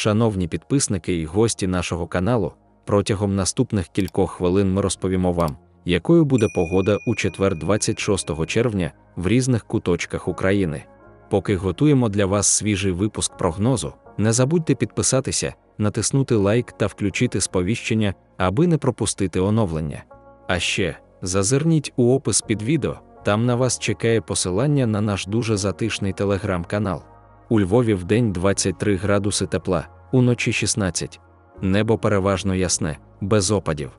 Шановні підписники і гості нашого каналу, протягом наступних кількох хвилин ми розповімо вам, якою буде погода у четвер 26 червня в різних куточках України. Поки готуємо для вас свіжий випуск прогнозу, не забудьте підписатися, натиснути лайк та включити сповіщення, аби не пропустити оновлення. А ще зазирніть у опис під відео, там на вас чекає посилання на наш дуже затишний телеграм-канал. У Львові в день 23 градуси тепла, уночі 16. Небо переважно ясне, без опадів.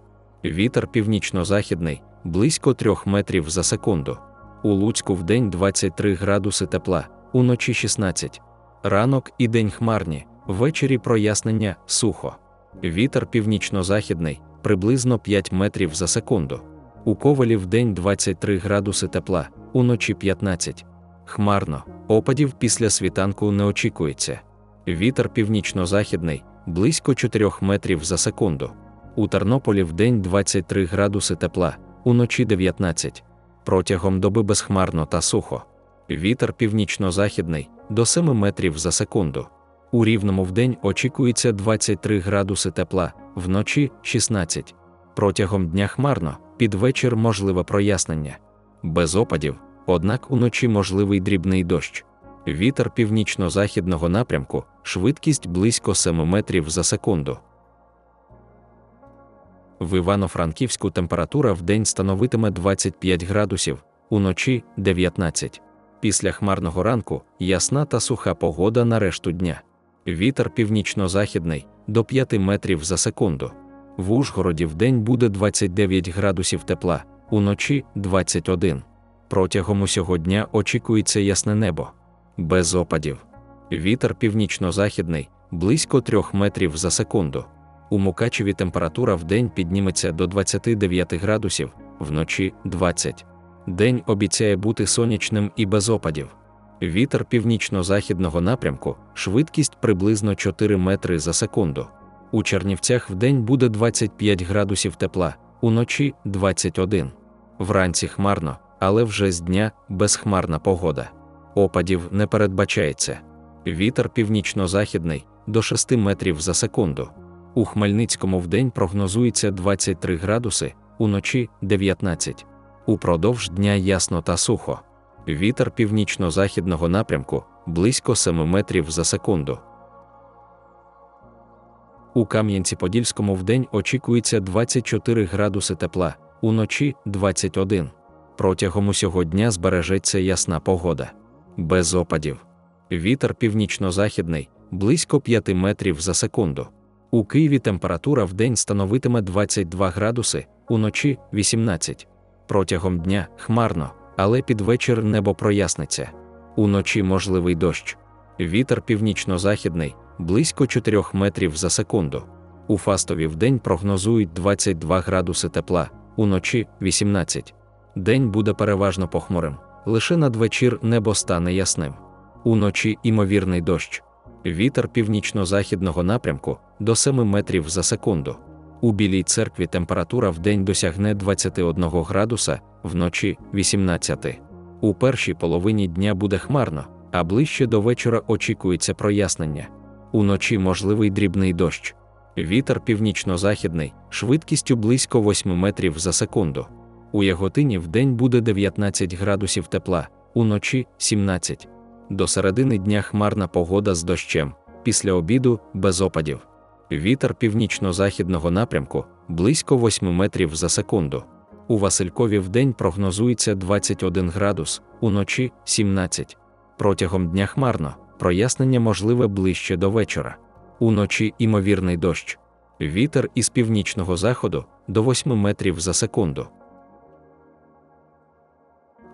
Вітер північно-західний, близько 3 метрів за секунду. У Луцьку в день 23 градуси тепла, уночі 16. Ранок і день хмарні, ввечері прояснення сухо. Вітер північно-західний, приблизно 5 метрів за секунду. У Ковалі в день 23 градуси тепла, уночі 15. Хмарно, опадів після світанку не очікується. Вітер північно-західний, близько 4 метрів за секунду. У Тернополі в день 23 градуси тепла, уночі 19. Протягом доби безхмарно та сухо. Вітер північно-західний до 7 метрів за секунду. У рівному вдень очікується 23 градуси тепла, вночі 16. Протягом дня хмарно, під вечір можливе прояснення. Без опадів, однак уночі можливий дрібний дощ. Вітер північно-західного напрямку, швидкість близько 7 метрів за секунду. В Івано-Франківську температура в день становитиме 25 градусів, уночі 19. Після хмарного ранку ясна та суха погода на решту дня. Вітер північно-західний до 5 метрів за секунду. В Ужгороді в день буде 29 градусів тепла, уночі 21. Протягом усього дня очікується ясне небо. Без опадів. Вітер північно-західний близько 3 метрів за секунду. У Мукачеві температура в день підніметься до 29 градусів, вночі 20. День обіцяє бути сонячним і без опадів. Вітер північно-західного напрямку, швидкість приблизно 4 метри за секунду. У Чернівцях в день буде 25 градусів тепла, уночі 21. Вранці хмарно, але вже з дня безхмарна погода. Опадів не передбачається. Вітер північно-західний до 6 метрів за секунду. У Хмельницькому вдень прогнозується 23 градуси, уночі 19. Упродовж дня ясно та сухо. Вітер північно-західного напрямку близько 7 метрів за секунду. У Кам'янці-Подільському вдень очікується 24 градуси тепла, уночі 21. Протягом усього дня збережеться ясна погода. Без опадів. Вітер північно-західний близько 5 метрів за секунду. У Києві температура в день становитиме 22 градуси, уночі 18. Протягом дня хмарно, але під вечір небо проясниться. Уночі можливий дощ. Вітер північно-західний близько 4 метрів за секунду. У Фастові в день прогнозують 22 градуси тепла, уночі 18. День буде переважно похмурим, лише надвечір небо стане ясним. Уночі імовірний дощ. Вітер північно-західного напрямку до 7 метрів за секунду. У Білій церкві температура в день досягне 21 градуса, вночі 18. У першій половині дня буде хмарно, а ближче до вечора очікується прояснення. Уночі можливий дрібний дощ. Вітер північно-західний, швидкістю близько 8 метрів за секунду. У Яготині в день буде 19 градусів тепла, уночі 17. До середини дня хмарна погода з дощем, після обіду без опадів. Вітер північно-західного напрямку близько 8 метрів за секунду. У Василькові в день прогнозується 21 градус, уночі 17. Протягом дня хмарно, прояснення можливе ближче до вечора. Уночі імовірний дощ. Вітер із північного заходу до 8 метрів за секунду.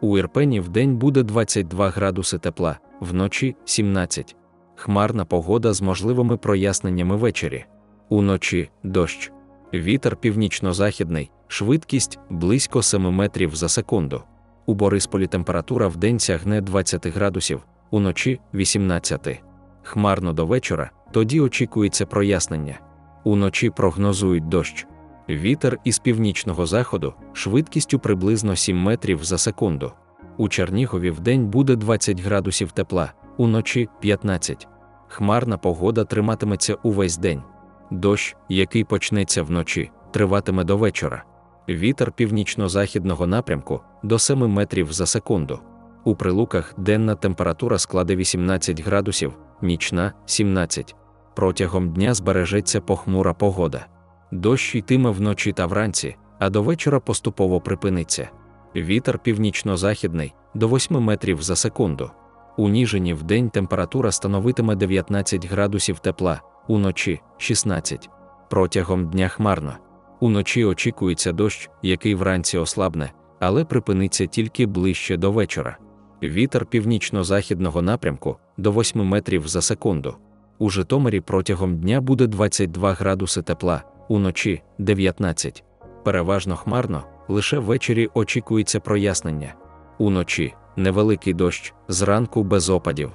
У Ірпені в день буде 22 градуси тепла, вночі 17. Хмарна погода з можливими проясненнями ввечері. Уночі дощ. Вітер північно-західний, швидкість близько 7 метрів за секунду. У Борисполі температура в день сягне 20 градусів, уночі 18. Хмарно до вечора, тоді очікується прояснення. Уночі прогнозують дощ. Вітер із північного заходу швидкістю приблизно 7 метрів за секунду. У Чернігові в день буде 20 градусів тепла, уночі 15. хмарна погода триматиметься увесь день. Дощ, який почнеться вночі, триватиме до вечора. Вітер північно-західного напрямку до 7 метрів за секунду. У прилуках денна температура складе 18 градусів, нічна 17. Протягом дня збережеться похмура погода. Дощ йтиме вночі та вранці, а до вечора поступово припиниться. Вітер північно-західний до 8 метрів за секунду. У Ніжині в день температура становитиме 19 градусів тепла, уночі 16. Протягом дня хмарно. Уночі очікується дощ, який вранці ослабне, але припиниться тільки ближче до вечора. Вітер північно-західного напрямку до 8 метрів за секунду. У Житомирі протягом дня буде 22 градуси тепла, уночі 19. Переважно хмарно, лише ввечері очікується прояснення. Уночі невеликий дощ, зранку без опадів.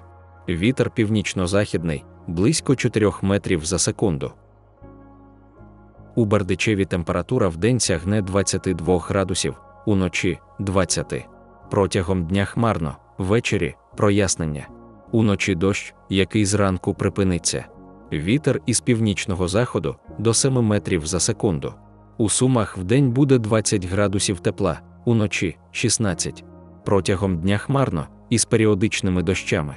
Вітер північно-західний близько 4 метрів за секунду. У Бердичеві температура в день сягне 22 градусів, уночі 20. Протягом дня хмарно, ввечері прояснення. Уночі дощ, який зранку припиниться. Вітер із північного заходу до 7 метрів за секунду. У Сумах вдень буде 20 градусів тепла, уночі 16. Протягом дня хмарно із періодичними дощами.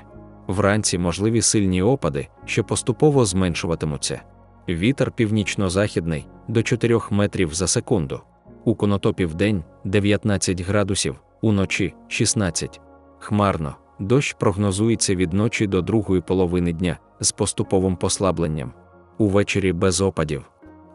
Вранці можливі сильні опади, що поступово зменшуватимуться. Вітер північно-західний до 4 метрів за секунду. У конотопі вдень 19 градусів, уночі 16. Хмарно, дощ прогнозується від ночі до другої половини дня з поступовим послабленням. Увечері без опадів.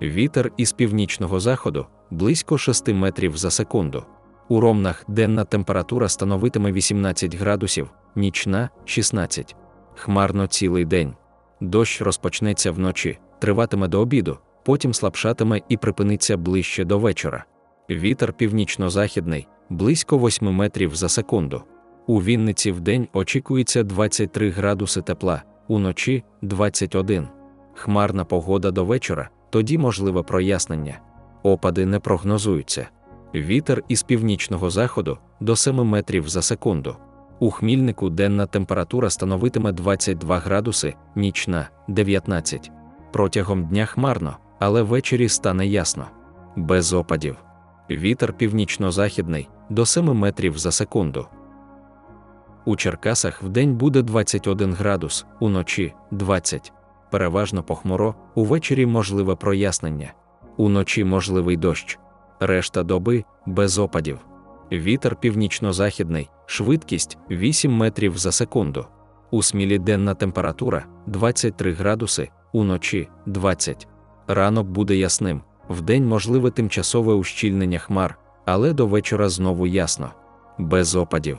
Вітер із північного заходу близько 6 метрів за секунду. У ромнах денна температура становитиме 18 градусів, нічна 16. Хмарно цілий день. Дощ розпочнеться вночі, триватиме до обіду, потім слабшатиме і припиниться ближче до вечора. Вітер північно-західний близько 8 метрів за секунду. У Вінниці в день очікується 23 градуси тепла, уночі 21. Хмарна погода до вечора, тоді можливе прояснення. Опади не прогнозуються. Вітер із північного заходу до 7 метрів за секунду. У Хмільнику денна температура становитиме 22 градуси, нічна 19. Протягом дня хмарно, але ввечері стане ясно. Без опадів. Вітер північно-західний до 7 метрів за секунду. У Черкасах вдень буде 21 градус, уночі 20. Переважно похмуро, увечері можливе прояснення. Уночі можливий дощ. Решта доби без опадів. Вітер північно-західний, швидкість 8 метрів за секунду. У смілі денна температура 23 градуси, уночі 20. Ранок буде ясним, вдень можливе тимчасове ущільнення хмар, але до вечора знову ясно. Без опадів.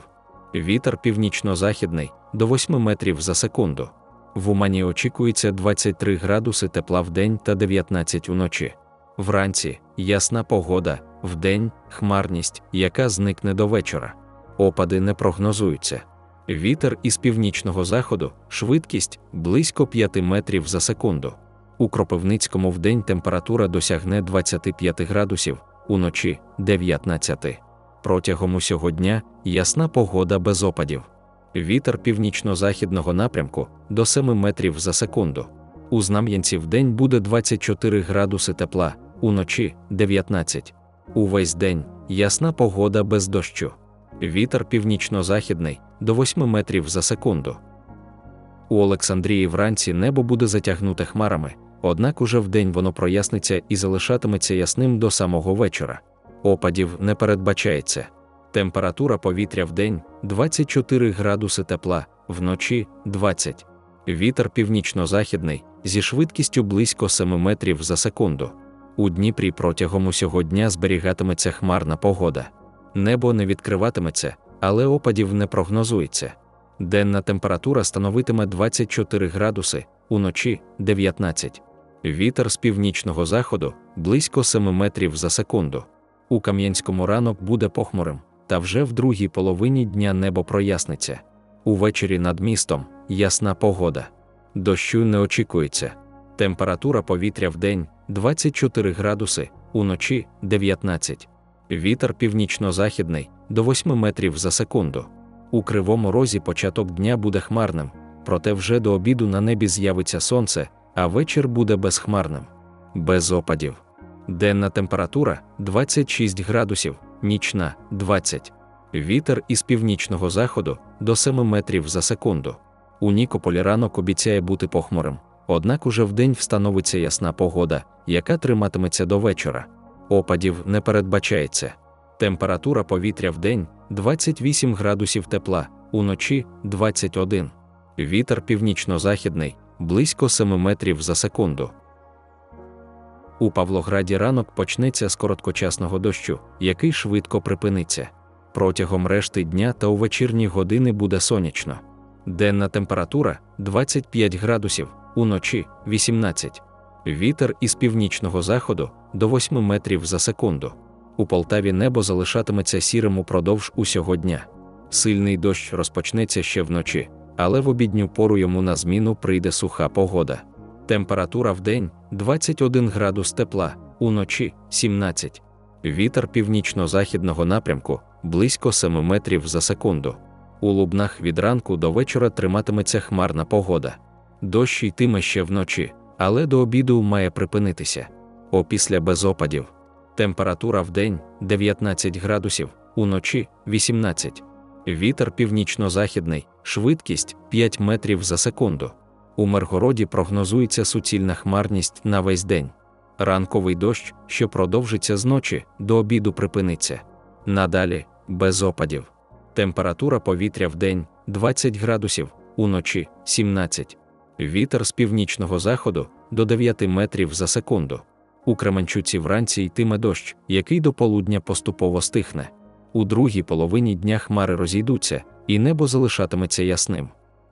Вітер північно-західний до 8 метрів за секунду. В Умані очікується 23 градуси тепла в день та 19 уночі. Вранці ясна погода, вдень хмарність, яка зникне до вечора. Опади не прогнозуються. Вітер із північного заходу, швидкість близько 5 метрів за секунду. У Кропивницькому вдень температура досягне 25 градусів, уночі 19. Протягом усього дня ясна погода без опадів. Вітер північно-західного напрямку до 7 метрів за секунду. У Знам'янці вдень буде 24 градуси тепла, уночі 19. Увесь день ясна погода без дощу. Вітер північно-західний до 8 метрів за секунду. У Олександрії вранці небо буде затягнуте хмарами, однак уже вдень воно проясниться і залишатиметься ясним до самого вечора. Опадів не передбачається. Температура повітря в день 24 градуси тепла, вночі 20. Вітер північно-західний зі швидкістю близько 7 метрів за секунду. У Дніпрі протягом усього дня зберігатиметься хмарна погода. Небо не відкриватиметься, але опадів не прогнозується. Денна температура становитиме 24 градуси, уночі 19. Вітер з північного заходу близько 7 метрів за секунду. У Кам'янському ранок буде похмурим, та вже в другій половині дня небо проясниться. Увечері над містом ясна погода. Дощу не очікується. Температура повітря в день 24 градуси, уночі 19. Вітер північно-західний до 8 метрів за секунду. У кривому розі початок дня буде хмарним, проте вже до обіду на небі з'явиться сонце, а вечір буде безхмарним. Без опадів. Денна температура 26 градусів, нічна 20. Вітер із північного заходу до 7 метрів за секунду. У Нікополі ранок обіцяє бути похмурим, однак уже вдень встановиться ясна погода, яка триматиметься до вечора. Опадів не передбачається. Температура повітря в день 28 градусів тепла, уночі 21. Вітер північно-західний близько 7 метрів за секунду. У Павлограді ранок почнеться з короткочасного дощу, який швидко припиниться. Протягом решти дня та у вечірні години буде сонячно. Денна температура 25 градусів, уночі 18. Вітер із північного заходу до 8 метрів за секунду. У Полтаві небо залишатиметься сірим упродовж усього дня. Сильний дощ розпочнеться ще вночі, але в обідню пору йому на зміну прийде суха погода. Температура в день 21 градус тепла, уночі 17. Вітер північно-західного напрямку близько 7 метрів за секунду. У лубнах від ранку до вечора триматиметься хмарна погода. Дощ йтиме ще вночі, але до обіду має припинитися. Опісля без опадів. Температура в день 19 градусів, уночі 18. Вітер північно-західний, швидкість 5 метрів за секунду. У Миргороді прогнозується суцільна хмарність на весь день. Ранковий дощ, що продовжиться з ночі, до обіду припиниться. Надалі без опадів. Температура повітря в день 20 градусів, уночі 17. Вітер з північного заходу до 9 метрів за секунду. У Кременчуці вранці йтиме дощ, який до полудня поступово стихне. У другій половині дня хмари розійдуться, і небо залишатиметься ясним.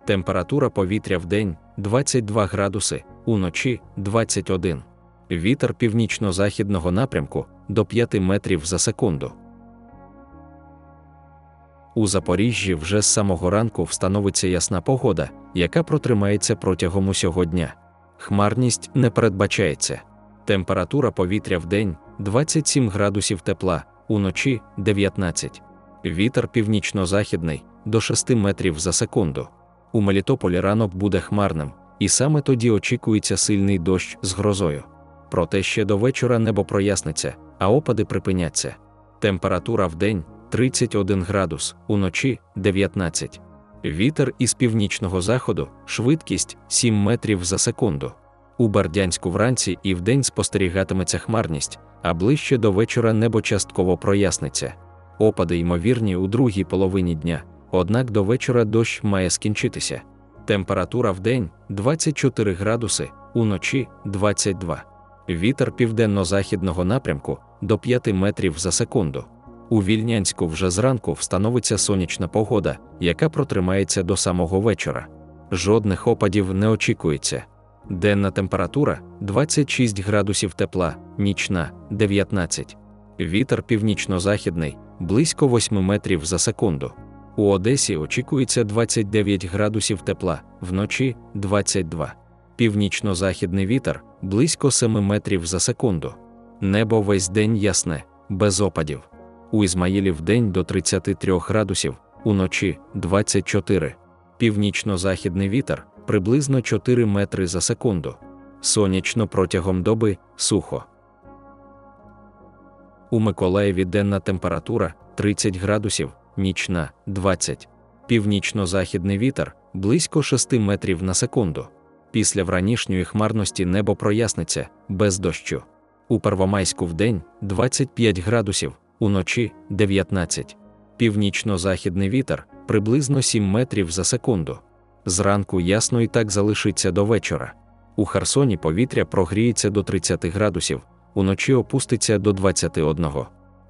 Температура повітря в день 22 градуси, уночі 21. Вітер північно-західного напрямку до 5 метрів за секунду. У Запоріжжі вже з самого ранку встановиться ясна погода, яка протримається протягом усього дня. Хмарність не передбачається. Температура повітря в день 27 градусів тепла, уночі 19. Вітер північно-західний до 6 метрів за секунду. У Мелітополі ранок буде хмарним, і саме тоді очікується сильний дощ з грозою. Проте ще до вечора небо проясниться, а опади припиняться. Температура в день 31 градус, уночі 19. Вітер із північного заходу, швидкість 7 метрів за секунду. У Бердянську вранці і вдень спостерігатиметься хмарність, а ближче до вечора небо частково проясниться. Опади ймовірні у другій половині дня, однак до вечора дощ має скінчитися. Температура в день 24 градуси, уночі 22. Вітер південно-західного напрямку до 5 метрів за секунду. У Вільнянську вже зранку встановиться сонячна погода, яка протримається до самого вечора. Жодних опадів не очікується. Денна температура 26 градусів тепла, нічна 19. Вітер північно-західний близько 8 метрів за секунду. У Одесі очікується 29 градусів тепла, вночі 22. Північно-західний вітер близько 7 метрів за секунду. Небо весь день ясне, без опадів. У Ізмаїлі в день до 33 градусів, уночі 24. Північно-західний вітер приблизно 4 метри за секунду. Сонячно протягом доби сухо. У Миколаєві денна температура 30 градусів, нічна 20. Північно-західний вітер близько 6 метрів на секунду. Після вранішньої хмарності небо проясниться без дощу. У Первомайську вдень 25 градусів, уночі 19. Північно-західний вітер приблизно 7 метрів за секунду. Зранку ясно і так залишиться до вечора. У Херсоні повітря прогріється до 30 градусів, уночі опуститься до 21.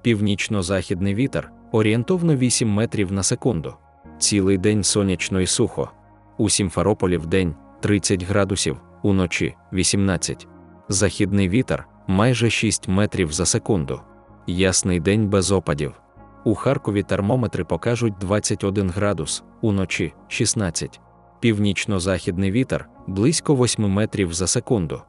Північно-західний вітер орієнтовно 8 метрів на секунду. Цілий день сонячно і сухо. У Сімферополі в день 30 градусів, уночі 18. Західний вітер майже 6 метрів за секунду. Ясний день без опадів. У Харкові термометри покажуть 21 градус, уночі 16. Північно-західний вітер близько 8 метрів за секунду.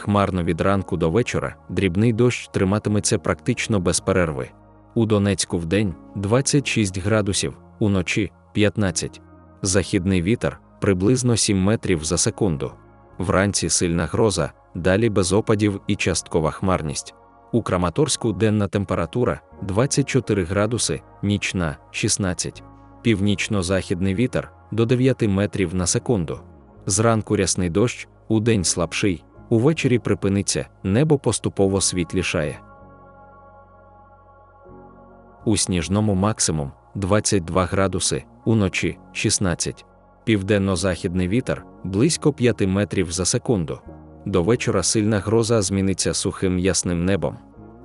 Хмарно від ранку до вечора дрібний дощ триматиметься практично без перерви. У Донецьку вдень 26 градусів, уночі 15. Західний вітер приблизно 7 метрів за секунду. Вранці сильна гроза, далі без опадів і часткова хмарність. У Краматорську денна температура 24 градуси, нічна 16. Північно-західний вітер до 9 метрів на секунду. Зранку рясний дощ, удень слабший, увечері припиниться, небо поступово світлішає. У сніжному максимум 22 градуси, уночі 16. Південно-західний вітер близько 5 метрів за секунду. До вечора сильна гроза зміниться сухим ясним небом.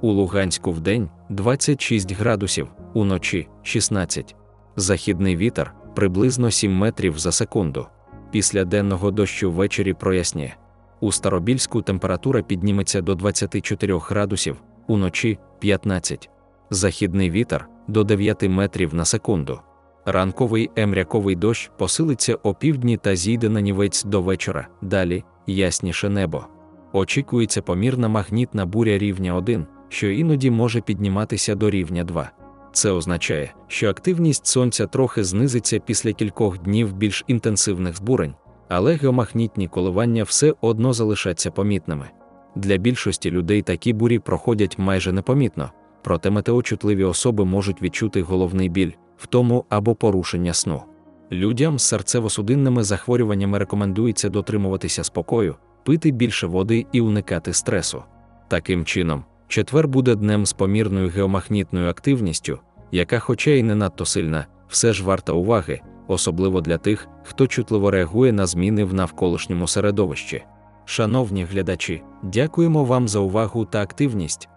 У Луганську вдень 26 градусів, уночі 16. Західний вітер приблизно 7 метрів за секунду. Після денного дощу ввечері проясніє. У Старобільську температура підніметься до 24 градусів, уночі 15. Західний вітер до 9 метрів на секунду. Ранковий емряковий дощ посилиться о півдні та зійде на нівець до вечора, далі ясніше небо. Очікується помірна магнітна буря рівня 1, що іноді може підніматися до рівня 2. Це означає, що активність сонця трохи знизиться після кількох днів більш інтенсивних збурень, але геомагнітні коливання все одно залишаться помітними. Для більшості людей такі бурі проходять майже непомітно, проте метеочутливі особи можуть відчути головний біль, втому або порушення сну. Людям з серцево-судинними захворюваннями рекомендується дотримуватися спокою, пити більше води і уникати стресу. Таким чином, четвер буде днем з помірною геомагнітною активністю, яка, хоча й не надто сильна, все ж варта уваги, особливо для тих, хто чутливо реагує на зміни в навколишньому середовищі. Шановні глядачі, дякуємо вам за увагу та активність.